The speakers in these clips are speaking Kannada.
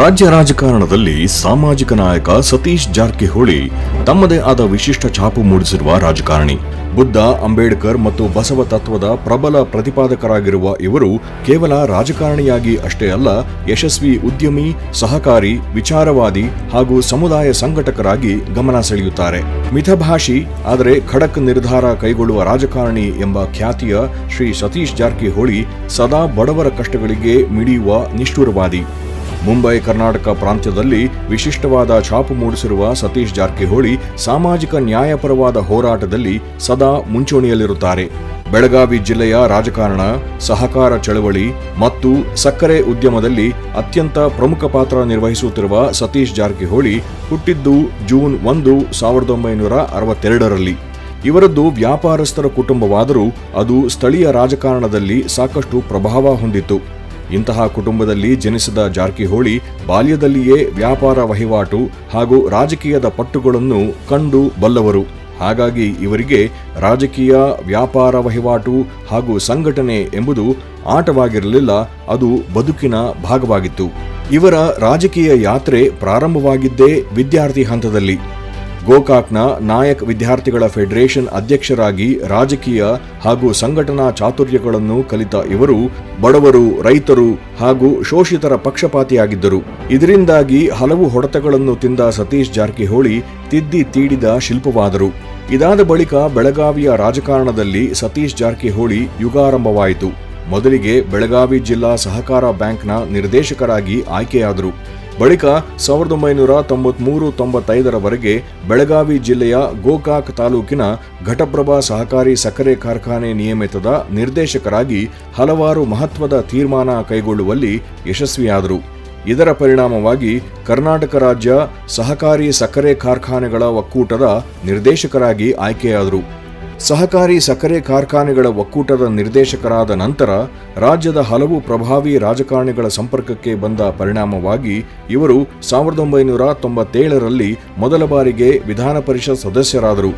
ರಾಜ್ಯ ರಾಜಕಾರಣದಲ್ಲಿ ಸಾಮಾಜಿಕ ನಾಯಕ ಸತೀಶ್ ಜಾರಕಿಹೊಳಿ ತಮ್ಮದೇ ಆದ ವಿಶಿಷ್ಟ ಛಾಪು ಮೂಡಿಸಿರುವ ರಾಜಕಾರಣಿ. ಬುದ್ಧ, ಅಂಬೇಡ್ಕರ್ ಮತ್ತು ಬಸವ ತತ್ವದ ಪ್ರಬಲ ಪ್ರತಿಪಾದಕರಾಗಿರುವ ಇವರು ಕೇವಲ ರಾಜಕಾರಣಿಯಾಗಿ ಅಷ್ಟೇ ಅಲ್ಲ, ಯಶಸ್ವಿ ಉದ್ಯಮಿ, ಸಹಕಾರಿ, ವಿಚಾರವಾದಿ ಹಾಗೂ ಸಮುದಾಯ ಸಂಘಟಕರಾಗಿ ಗಮನ ಸೆಳೆಯುತ್ತಾರೆ. ಮಿತಭಾಷಿ, ಆದರೆ ಖಡಕ್ ನಿರ್ಧಾರ ಕೈಗೊಳ್ಳುವ ರಾಜಕಾರಣಿ ಎಂಬ ಖ್ಯಾತಿಯ ಶ್ರೀ ಸತೀಶ್ ಜಾರಕಿಹೊಳಿ ಸದಾ ಬಡವರ ಕಷ್ಟಗಳಿಗೆ ಮಿಡಿಯುವ ನಿಷ್ಠುರವಾದಿ. ಮುಂಬೈ, ಕರ್ನಾಟಕ ಪ್ರಾಂತ್ಯದಲ್ಲಿ ವಿಶಿಷ್ಟವಾದ ಛಾಪು ಮೂಡಿಸಿರುವ ಸತೀಶ್ ಜಾರಕಿಹೊಳಿ ಸಾಮಾಜಿಕ ನ್ಯಾಯಪರವಾದ ಹೋರಾಟದಲ್ಲಿ ಸದಾ ಮುಂಚೂಣಿಯಲ್ಲಿರುತ್ತಾರೆ. ಬೆಳಗಾವಿ ಜಿಲ್ಲೆಯ ರಾಜಕಾರಣ, ಸಹಕಾರ ಚಳವಳಿ ಮತ್ತು ಸಕ್ಕರೆ ಉದ್ಯಮದಲ್ಲಿ ಅತ್ಯಂತ ಪ್ರಮುಖ ಪಾತ್ರ ನಿರ್ವಹಿಸುತ್ತಿರುವ ಸತೀಶ್ ಜಾರಕಿಹೊಳಿ ಹುಟ್ಟಿದ್ದು ಜೂನ್ ಒಂದು, ಸಾವಿರದ ಒಂಬೈನೂರ ಅರವತ್ತೆರಡರಲ್ಲಿ. ಇವರದ್ದು ವ್ಯಾಪಾರಸ್ಥರ ಕುಟುಂಬವಾದರೂ ಅದು ಸ್ಥಳೀಯ ರಾಜಕಾರಣದಲ್ಲಿ ಸಾಕಷ್ಟು ಪ್ರಭಾವ ಹೊಂದಿತ್ತು. ಇಂತಹ ಕುಟುಂಬದಲ್ಲಿ ಜನಿಸಿದ ಜಾರಕಿಹೊಳಿ ಬಾಲ್ಯದಲ್ಲಿಯೇ ವ್ಯಾಪಾರ ವಹಿವಾಟು ಹಾಗೂ ರಾಜಕೀಯದ ಪಟ್ಟುಗಳನ್ನು ಕಂಡು ಬಲ್ಲವರು. ಹಾಗಾಗಿ ಇವರಿಗೆ ರಾಜಕೀಯ, ವ್ಯಾಪಾರ ವಹಿವಾಟು ಹಾಗೂ ಸಂಘಟನೆ ಎಂಬುದು ಆಟವಾಗಿರಲಿಲ್ಲ, ಅದು ಬದುಕಿನ ಭಾಗವಾಗಿತ್ತು. ಇವರ ರಾಜಕೀಯ ಯಾತ್ರೆ ಪ್ರಾರಂಭವಾಗಿದ್ದೇ ವಿದ್ಯಾರ್ಥಿ ಹಂತದಲ್ಲಿ. ಗೋಕಾಕ್ನ ನಾಯಕ್ ವಿದ್ಯಾರ್ಥಿಗಳ ಫೆಡರೇಷನ್ ಅಧ್ಯಕ್ಷರಾಗಿ ರಾಜಕೀಯ ಹಾಗೂ ಸಂಘಟನಾ ಚಾತುರ್ಯಗಳನ್ನು ಕಲಿತ ಇವರು ಬಡವರು, ರೈತರು ಹಾಗೂ ಶೋಷಿತರ ಪಕ್ಷಪಾತಿಯಾಗಿದ್ದರು. ಇದರಿಂದಾಗಿ ಹಲವು ಹೊಡೆತಗಳನ್ನು ತಿಂದ ಸತೀಶ್ ಜಾರಕಿಹೊಳಿ ತಿದ್ದಿ ತೀಡಿದ ಶಿಲ್ಪವಾದರು. ಇದಾದ ಬಳಿಕ ಬೆಳಗಾವಿಯ ರಾಜಕಾರಣದಲ್ಲಿ ಸತೀಶ್ ಜಾರಕಿಹೊಳಿ ಯುಗಾರಂಭವಾಯಿತು. ಮೊದಲಿಗೆ ಬೆಳಗಾವಿ ಜಿಲ್ಲಾ ಸಹಕಾರ ಬ್ಯಾಂಕ್ನ ನಿರ್ದೇಶಕರಾಗಿ ಆಯ್ಕೆಯಾದರು. ಬಳಿಕ ಸಾವಿರದ ಒಂಬೈನೂರ ತೊಂಬತ್ಮೂರು ತೊಂಬತ್ತೈದರವರೆಗೆ ಬೆಳಗಾವಿ ಜಿಲ್ಲೆಯ ಗೋಕಾಕ್ ತಾಲೂಕಿನ ಘಟಪ್ರಭಾ ಸಹಕಾರಿ ಸಕ್ಕರೆ ಕಾರ್ಖಾನೆ ನಿಯಮಿತದ ನಿರ್ದೇಶಕರಾಗಿ ಹಲವಾರು ಮಹತ್ವದ ತೀರ್ಮಾನ ಕೈಗೊಳ್ಳುವಲ್ಲಿ ಯಶಸ್ವಿಯಾದರು. ಇದರ ಪರಿಣಾಮವಾಗಿ ಕರ್ನಾಟಕ ರಾಜ್ಯ ಸಹಕಾರಿ ಸಕ್ಕರೆ ಕಾರ್ಖಾನೆಗಳ ಒಕ್ಕೂಟದ ನಿರ್ದೇಶಕರಾಗಿ ಆಯ್ಕೆಯಾದರು. ಸಹಕಾರಿ ಸಕ್ಕರೆ ಕಾರ್ಖಾನೆಗಳ ಒಕ್ಕೂಟದ ನಿರ್ದೇಶಕರಾದ ನಂತರ ರಾಜ್ಯದ ಹಲವು ಪ್ರಭಾವಿ ರಾಜಕಾರಣಿಗಳ ಸಂಪರ್ಕಕ್ಕೆ ಬಂದ ಪರಿಣಾಮವಾಗಿ ಇವರು ಸಾವಿರದ ಒಂಬೈನೂರ ತೊಂಬತ್ತೇಳರಲ್ಲಿ ಮೊದಲ ಬಾರಿಗೆ ವಿಧಾನ ಪರಿಷತ್ ಸದಸ್ಯರಾದರು.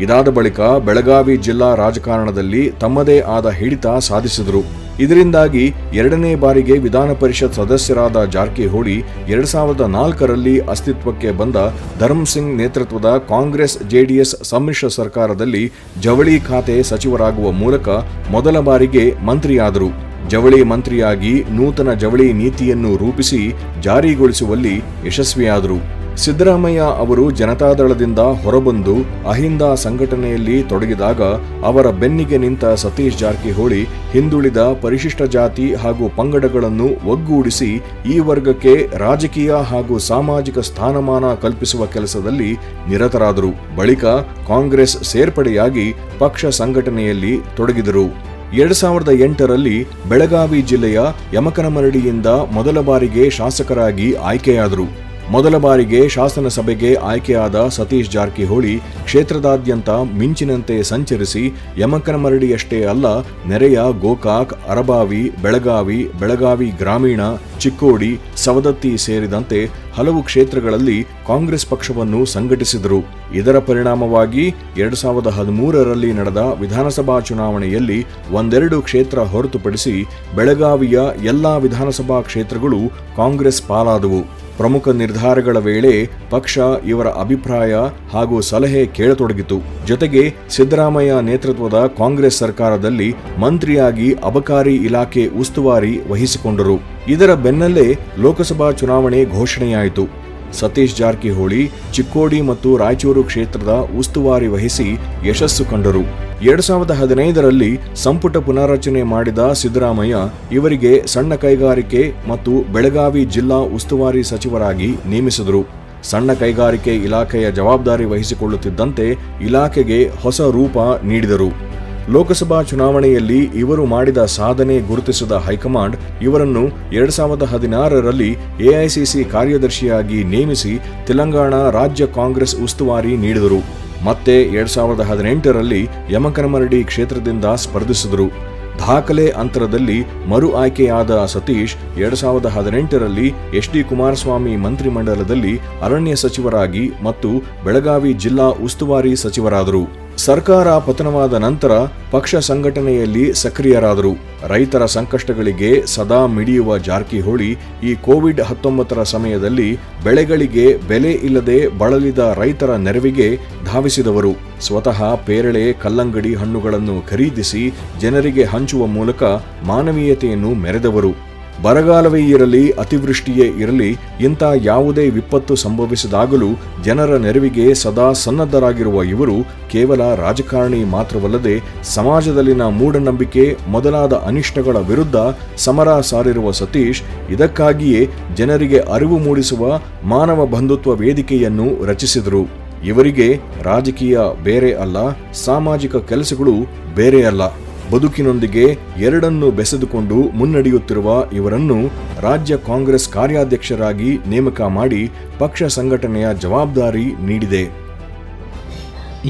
ಇದಾದ ಬಳಿಕ ಬೆಳಗಾವಿ ಜಿಲ್ಲಾ ರಾಜಕಾರಣದಲ್ಲಿ ತಮ್ಮದೇ ಆದ ಹಿಡಿತ ಸಾಧಿಸಿದರು. ಇದರಿಂದಾಗಿ ಎರಡನೇ ಬಾರಿಗೆ ವಿಧಾನ ಪರಿಷತ್ ಸದಸ್ಯರಾದ ಜಾರಕಿಹೊಳಿ ಎರಡ್ ಸಾವಿರದ ನಾಲ್ಕರಲ್ಲಿ ಅಸ್ತಿತ್ವಕ್ಕೆ ಬಂದ ಧರ್ಮ್ ಸಿಂಗ್ ನೇತೃತ್ವದ ಕಾಂಗ್ರೆಸ್ ಜೆಡಿಎಸ್ ಸಮ್ಮಿಶ್ರ ಸರ್ಕಾರದಲ್ಲಿ ಜವಳಿ ಖಾತೆ ಸಚಿವರಾಗುವ ಮೂಲಕ ಮೊದಲ ಬಾರಿಗೆ ಮಂತ್ರಿಯಾದರು. ಜವಳಿ ಮಂತ್ರಿಯಾಗಿ ನೂತನ ಜವಳಿ ನೀತಿಯನ್ನು ರೂಪಿಸಿ ಜಾರಿಗೊಳಿಸುವಲ್ಲಿ ಯಶಸ್ವಿಯಾದರು. ಸಿದ್ದರಾಮಯ್ಯ ಅವರು ಜನತಾದಳದಿಂದ ಹೊರಬಂದು ಅಹಿಂದ ಸಂಘಟನೆಯಲ್ಲಿ ತೊಡಗಿದಾಗ ಅವರ ಬೆನ್ನಿಗೆ ನಿಂತ ಸತೀಶ್ ಜಾರಕಿಹೊಳಿ ಹಿಂದುಳಿದ ಪರಿಶಿಷ್ಟ ಜಾತಿ ಹಾಗೂ ಪಂಗಡಗಳನ್ನು ಒಗ್ಗೂಡಿಸಿ ಈ ವರ್ಗಕ್ಕೆ ರಾಜಕೀಯ ಹಾಗೂ ಸಾಮಾಜಿಕ ಸ್ಥಾನಮಾನ ಕಲ್ಪಿಸುವ ಕೆಲಸದಲ್ಲಿ ನಿರತರಾದರು. ಬಳಿಕ ಕಾಂಗ್ರೆಸ್ ಸೇರ್ಪಡೆಯಾಗಿ ಪಕ್ಷ ಸಂಘಟನೆಯಲ್ಲಿ ತೊಡಗಿದರು. ಎರಡ್ ಸಾವಿರದ ಎಂಟರಲ್ಲಿ ಬೆಳಗಾವಿ ಜಿಲ್ಲೆಯ ಯಮಕನಮರಡಿಯಿಂದ ಮೊದಲ ಬಾರಿಗೆ ಶಾಸಕರಾಗಿ ಆಯ್ಕೆಯಾದರು. ಮೊದಲ ಬಾರಿಗೆ ಶಾಸನಸಭೆಗೆ ಆಯ್ಕೆಯಾದ ಸತೀಶ್ ಜಾರಕಿಹೊಳಿ ಕ್ಷೇತ್ರದಾದ್ಯಂತ ಮಿಂಚಿನಂತೆ ಸಂಚರಿಸಿ ಯಮಕನಮರಡಿಯಷ್ಟೇ ಅಲ್ಲ, ನೆರೆಯ ಗೋಕಾಕ್, ಅರಬಾವಿ, ಬೆಳಗಾವಿ ಬೆಳಗಾವಿ ಗ್ರಾಮೀಣ, ಚಿಕ್ಕೋಡಿ, ಸವದತ್ತಿ ಸೇರಿದಂತೆ ಹಲವು ಕ್ಷೇತ್ರಗಳಲ್ಲಿ ಕಾಂಗ್ರೆಸ್ ಪಕ್ಷವನ್ನು ಸಂಘಟಿಸಿದರು. ಇದರ ಪರಿಣಾಮವಾಗಿ ಎರಡು ಸಾವಿರದ ಹದಿಮೂರರಲ್ಲಿ ನಡೆದ ವಿಧಾನಸಭಾ ಚುನಾವಣೆಯಲ್ಲಿ ಒಂದೆರಡು ಕ್ಷೇತ್ರ ಹೊರತುಪಡಿಸಿ ಬೆಳಗಾವಿಯ ಎಲ್ಲಾ ವಿಧಾನಸಭಾ ಕ್ಷೇತ್ರಗಳು ಕಾಂಗ್ರೆಸ್ ಪಾಲಾದವು. ಪ್ರಮುಖ ನಿರ್ಧಾರಗಳ ವೇಳೆ ಪಕ್ಷ ಇವರ ಅಭಿಪ್ರಾಯ ಹಾಗೂ ಸಲಹೆ ಕೇಳತೊಡಗಿತು. ಜೊತೆಗೆ ಸಿದ್ದರಾಮಯ್ಯ ನೇತೃತ್ವದ ಕಾಂಗ್ರೆಸ್ ಸರ್ಕಾರದಲ್ಲಿ ಮಂತ್ರಿಯಾಗಿ ಅಬಕಾರಿ ಇಲಾಖೆ ಉಸ್ತುವಾರಿ ವಹಿಸಿಕೊಂಡರು. ಇದರ ಬೆನ್ನಲ್ಲೇ ಲೋಕಸಭಾ ಚುನಾವಣೆ ಘೋಷಣೆಯಾಯಿತು. ಸತೀಶ್ ಜಾರಕಿಹೊಳಿ, ಚಿಕ್ಕೋಡಿ ಮತ್ತು ರಾಯಚೂರು ಕ್ಷೇತ್ರದ ಉಸ್ತುವಾರಿ ವಹಿಸಿ ಯಶಸ್ಸು ಕಂಡರು. ಎರಡ್ ಸಾವಿರದ ಹದಿನೈದರಲ್ಲಿ ಸಂಪುಟ ಪುನಾರಚನೆ ಮಾಡಿದ ಸಿದ್ದರಾಮಯ್ಯ ಇವರಿಗೆ ಸಣ್ಣ ಕೈಗಾರಿಕೆ ಮತ್ತು ಬೆಳಗಾವಿ ಜಿಲ್ಲಾ ಉಸ್ತುವಾರಿ ಸಚಿವರಾಗಿ ನೇಮಿಸಿದರು. ಸಣ್ಣ ಕೈಗಾರಿಕೆ ಇಲಾಖೆಯ ಜವಾಬ್ದಾರಿ ವಹಿಸಿಕೊಳ್ಳುತ್ತಿದ್ದಂತೆ ಇಲಾಖೆಗೆ ಹೊಸ ರೂಪ ನೀಡಿದರು. ಲೋಕಸಭಾ ಚುನಾವಣೆಯಲ್ಲಿ ಇವರು ಮಾಡಿದ ಸಾಧನೆ ಗುರುತಿಸಿದ ಹೈಕಮಾಂಡ್ ಇವರನ್ನು ಎರಡ್ ಸಾವಿರದ ಹದಿನಾರರಲ್ಲಿ ಎಐಸಿಸಿ ಕಾರ್ಯದರ್ಶಿಯಾಗಿ ನೇಮಿಸಿ ತೆಲಂಗಾಣ ರಾಜ್ಯ ಕಾಂಗ್ರೆಸ್ ಉಸ್ತುವಾರಿ ನೀಡಿದರು. ಮತ್ತೆ ಎರಡ್ ಸಾವಿರದ ಹದಿನೆಂಟರಲ್ಲಿ ಯಮಕನಮರಡಿ ಕ್ಷೇತ್ರದಿಂದ ಸ್ಪರ್ಧಿಸಿದರು. ದಾಖಲೆ ಅಂತರದಲ್ಲಿ ಮರು ಆಯ್ಕೆಯಾದ ಸತೀಶ್ ಎರಡ್ ಸಾವಿರದ ಹದಿನೆಂಟರಲ್ಲಿ ಎಚ್ ಡಿ ಕುಮಾರಸ್ವಾಮಿ ಮಂತ್ರಿಮಂಡಲದಲ್ಲಿ ಅರಣ್ಯ ಸಚಿವರಾಗಿ ಮತ್ತು ಬೆಳಗಾವಿ ಜಿಲ್ಲಾ ಉಸ್ತುವಾರಿ ಸಚಿವರಾದರು. ಸರ್ಕಾರ ಪತನವಾದ ನಂತರ ಪಕ್ಷ ಸಂಘಟನೆಯಲ್ಲಿ ಸಕ್ರಿಯರಾದರು. ರೈತರ ಸಂಕಷ್ಟಗಳಿಗೆ ಸದಾ ಮಿಡಿಯುವ ಜಾರಕಿಹೊಳಿ ಈ ಕೋವಿಡ್ ಹತ್ತೊಂಬತ್ತರ ಸಮಯದಲ್ಲಿ ಬೆಳೆಗಳಿಗೆ ಬೆಲೆ ಇಲ್ಲದೆ ಬಳಲಿದ ರೈತರ ನೆರವಿಗೆ ಧಾವಿಸಿದವರು. ಸ್ವತಃ ಪೇರಳೆ, ಕಲ್ಲಂಗಡಿ ಹಣ್ಣುಗಳನ್ನು ಖರೀದಿಸಿ ಜನರಿಗೆ ಹಂಚುವ ಮೂಲಕ ಮಾನವೀಯತೆಯನ್ನು ಮೆರೆದವರು. ಬರಗಾಲವೇ ಇರಲಿ, ಅತಿವೃಷ್ಟಿಯೇ ಇರಲಿ, ಇಂಥ ಯಾವುದೇ ವಿಪತ್ತು ಸಂಭವಿಸಿದಾಗಲೂ ಜನರ ನೆರವಿಗೆ ಸದಾ ಸನ್ನದ್ಧರಾಗಿರುವ ಇವರು ಕೇವಲ ರಾಜಕಾರಣಿ ಮಾತ್ರವಲ್ಲದೆ ಸಮಾಜದಲ್ಲಿನ ಮೂಢನಂಬಿಕೆ, ಮೊದಲಾದ ಅನಿಷ್ಟಗಳ ವಿರುದ್ಧ ಸಮರ ಸಾರಿರುವ ಸತೀಶ್ ಇದಕ್ಕಾಗಿಯೇ ಜನರಿಗೆ ಅರಿವು ಮೂಡಿಸುವ ಮಾನವ ಬಂಧುತ್ವ ವೇದಿಕೆಯನ್ನು ರಚಿಸಿದರು. ಇವರಿಗೆ ರಾಜಕೀಯ ಬೇರೆ ಅಲ್ಲ, ಸಾಮಾಜಿಕ ಕೆಲಸಗಳು ಬೇರೆ ಅಲ್ಲ. ಬದುಕಿನೊಂದಿಗೆ ಎರಡನ್ನು ಬೆಸೆದುಕೊಂಡು ಮುನ್ನಡೆಯುತ್ತಿರುವ ಇವರನ್ನು ರಾಜ್ಯ ಕಾಂಗ್ರೆಸ್ ಕಾರ್ಯಾಧ್ಯಕ್ಷರಾಗಿ ನೇಮಕ ಮಾಡಿ ಪಕ್ಷ ಸಂಘಟನೆಯ ಜವಾಬ್ದಾರಿ ನೀಡಿದೆ.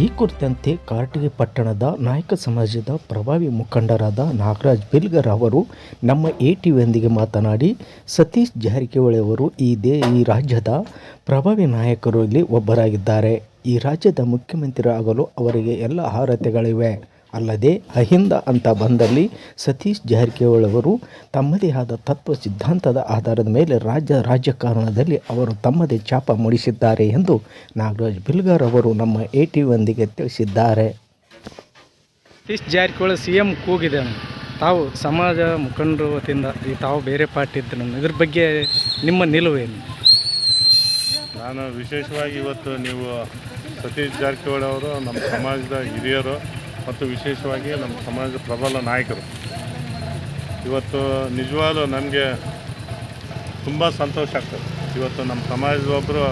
ಈ ಕುರಿತಂತೆ ಕಾರಟಗಿ ಪಟ್ಟಣದ ನಾಯಕ ಸಮಾಜದ ಪ್ರಭಾವಿ ಮುಖಂಡರಾದ ನಾಗರಾಜ್ ಬಿಲ್ಗರ್ ಅವರು ನಮ್ಮ ಎ ಟಿ ವಿಯೊಂದಿಗೆ ಮಾತನಾಡಿ, ಸತೀಶ್ ಜಾರಕಿಹೊಳಿ ಅವರು ಈ ದೇ, ಈ ರಾಜ್ಯದ ಪ್ರಭಾವಿ ನಾಯಕರಲ್ಲಿ ಒಬ್ಬರಾಗಿದ್ದಾರೆ. ಈ ರಾಜ್ಯದ ಮುಖ್ಯಮಂತ್ರಿ ಆಗಲು ಅವರಿಗೆ ಎಲ್ಲ ಅರ್ಹತೆಗಳಿವೆ. ಅಲ್ಲದೆ ಅಹಿಂದ ಅಂತ ಬಂದಲ್ಲಿ ಸತೀಶ್ ಜಾರಕಿಹೊಳಿ ಅವರು ತಮ್ಮದೇ ಆದ ತತ್ವ ಸಿದ್ಧಾಂತದ ಆಧಾರದ ಮೇಲೆ ರಾಜ್ಯ ರಾಜಕಾರಣದಲ್ಲಿ ಅವರು ತಮ್ಮದೇ ಛಾಪ ಮೂಡಿಸಿದ್ದಾರೆ ಎಂದು ನಾಗರಾಜ್ ಬಿಲ್ಗಾರ್ ಅವರು ನಮ್ಮ ಎ ಟಿ ಒಂದಿಗೆ ತಿಳಿಸಿದ್ದಾರೆ. ಸತೀಶ್ ಜಾರಕಿಹೊಳಿ ಸಿ ಎಂ ಕೂಗಿದೆ. ತಾವು ಸಮಾಜ ಮುಖಂಡರು ವತಿಯಿಂದ ಈ ತಾವು ಬೇರೆ ಪಾರ್ಟಿ ಇದ್ದ ಇದ್ರ ಬಗ್ಗೆ ನಿಮ್ಮ ನಿಲುವೇನು ನಾನು ವಿಶೇಷವಾಗಿ ಇವತ್ತು ನೀವು ಸತೀಶ್ ಜಾರಕಿಹೊಳಿ ಅವರು ನಮ್ಮ ಸಮಾಜದ ಹಿರಿಯರು ಮತ್ತು ವಿಶೇಷವಾಗಿ ನಮ್ಮ ಸಮಾಜದ ಪ್ರಬಲ ನಾಯಕರು. ಇವತ್ತು ನಿಜವಾದ ನನಗೆ ತುಂಬ ಸಂತೋಷ ಆಗ್ತದೆ. ಇವತ್ತು ನಮ್ಮ ಸಮಾಜದ ಒಬ್ಬರು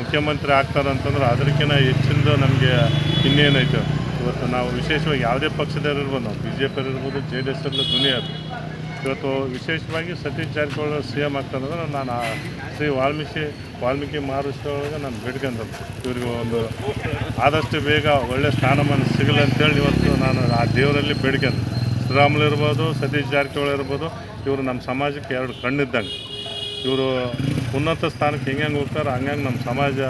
ಮುಖ್ಯಮಂತ್ರಿ ಆಗ್ತಾರೆ ಅಂತಂದ್ರೆ ಅದಕ್ಕಿಂತ ಹೆಚ್ಚಿಂದು ನಮಗೆ ಇನ್ನೇನೈತೆ. ಇವತ್ತು ನಾವು ವಿಶೇಷವಾಗಿ ಯಾವುದೇ ಪಕ್ಷದವ್ರು ಇರ್ಬೋದು, ನಾವು ಬಿ ಜೆ ಪಿ ಇರ್ಬೋದು, ಜೆ ಡಿ ಎಸ್ ಇರಲಿ ದುನಿಯಾದ ಇವತ್ತು ವಿಶೇಷವಾಗಿ ಸತೀಶ್ ಜಾರಕಿಹೊಳಿ ಸಿ ಎಂ ಆಗ್ತಾನಂದ್ರೆ ನಾನು ಶ್ರೀ ವಾಲ್ಮೀಕಿ ವಾಲ್ಮೀಕಿ ಮಹರ್ಷಿ ನಾನು ಬೇಡ್ಕೊಂಡದ್ದು ಇವ್ರಿಗೆ ಒಂದು ಆದಷ್ಟು ಬೇಗ ಒಳ್ಳೆ ಸ್ಥಾನಮಾನ ಸಿಗಲಿ ಅಂತೇಳಿ ಇವತ್ತು ನಾನು ಆ ದೇವರಲ್ಲಿ ಬೇಡ್ಕೊಂಡು. ಶ್ರೀರಾಮುಲು ಇರ್ಬೋದು, ಸತೀಶ್ ಜಾರಕಿಹೊಳಿ ಇರ್ಬೋದು, ಇವರು ನಮ್ಮ ಸಮಾಜಕ್ಕೆ ಎರಡು ಕಣ್ಣಿದ್ದಂಗೆ. ಇವರು ಉನ್ನತ ಸ್ಥಾನಕ್ಕೆ ಹೆಂಗೆ ಹೆಂಗೆ ಹೋಗ್ತಾರೆ ಹಂಗಂಗೆ ನಮ್ಮ ಸಮಾಜ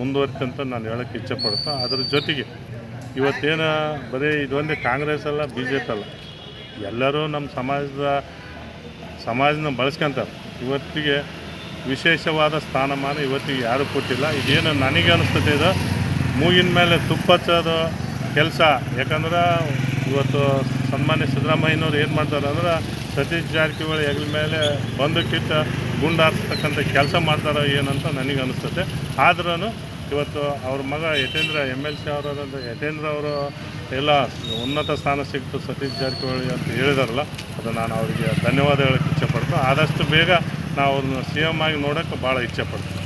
ಮುಂದುವರಿತು ಅಂತ ನಾನು ಹೇಳೋಕ್ಕೆ ಇಚ್ಛೆಪಡ್ತಾ ಅದ್ರ ಜೊತೆಗೆ ಇವತ್ತೇನು ಬರೀ ಇದೊಂದೇ ಕಾಂಗ್ರೆಸ್ ಅಲ್ಲ, ಬಿ ಜೆ ಪಿ ಅಲ್ಲ. ಎಲ್ಲರೂ ನಮ್ಮ ಸಮಾಜದ ಸಮಾಜನ ಬಳಸ್ಕೊಂತಾರೆ. ಇವತ್ತಿಗೆ ವಿಶೇಷವಾದ ಸ್ಥಾನಮಾನ ಇವತ್ತಿಗೆ ಯಾರೂ ಕೊಟ್ಟಿಲ್ಲ. ಇದೇನು ನನಗೆ ಅನಿಸ್ತದೆ ಇದು. ಮೂಗಿನ ಮೇಲೆ ತುಪ್ಪ ಹಚ್ಚೋದು ಕೆಲಸ. ಯಾಕಂದ್ರೆ ಇವತ್ತು ಸನ್ಮಾನ್ಯ ಸಿದ್ದರಾಮಯ್ಯನವ್ರು ಏನು ಮಾಡ್ತಾರೆ ಅಂದ್ರೆ ಸತೀಶ್ ಜಾರಕಿಹೊಳಿ ಹೆಗಲ ಮೇಲೆ ಬಂದಕ್ಕಿಂತ ಗುಂಡಾರಿಸ್ತಕ್ಕಂಥ ಕೆಲಸ ಮಾಡ್ತಾರೋ ಏನಂತ ನನಗೆ ಅನಿಸ್ತದೆ. ಆದ್ರೂ ಇವತ್ತು ಅವ್ರ ಮಗ ಯತೇಂದ್ರ ಎಂ ಎಲ್ ಸಿ ಅವರಾದಂಥ ಯತೇಂದ್ರ ಅವರು ಎಲ್ಲ ಉನ್ನತ ಸ್ಥಾನ ಸಿಕ್ತು ಸತೀಶ್ ಜಾರಕಿಹೊಳಿ ಅಂತ ಹೇಳಿದಾರಲ್ಲ, ಅದು ನಾನು ಅವರಿಗೆ ಧನ್ಯವಾದ ಹೇಳೋಕ್ಕೆ ಇಚ್ಛೆಪಡ್ತು ಆದಷ್ಟು ಬೇಗ ನಾವು ಅವ್ರನ್ನ ಸಿ ಎಂ ಆಗಿ ನೋಡೋಕ್ಕೆ ಭಾಳ ಇಚ್ಛೆಪಡ್ತೀನಿ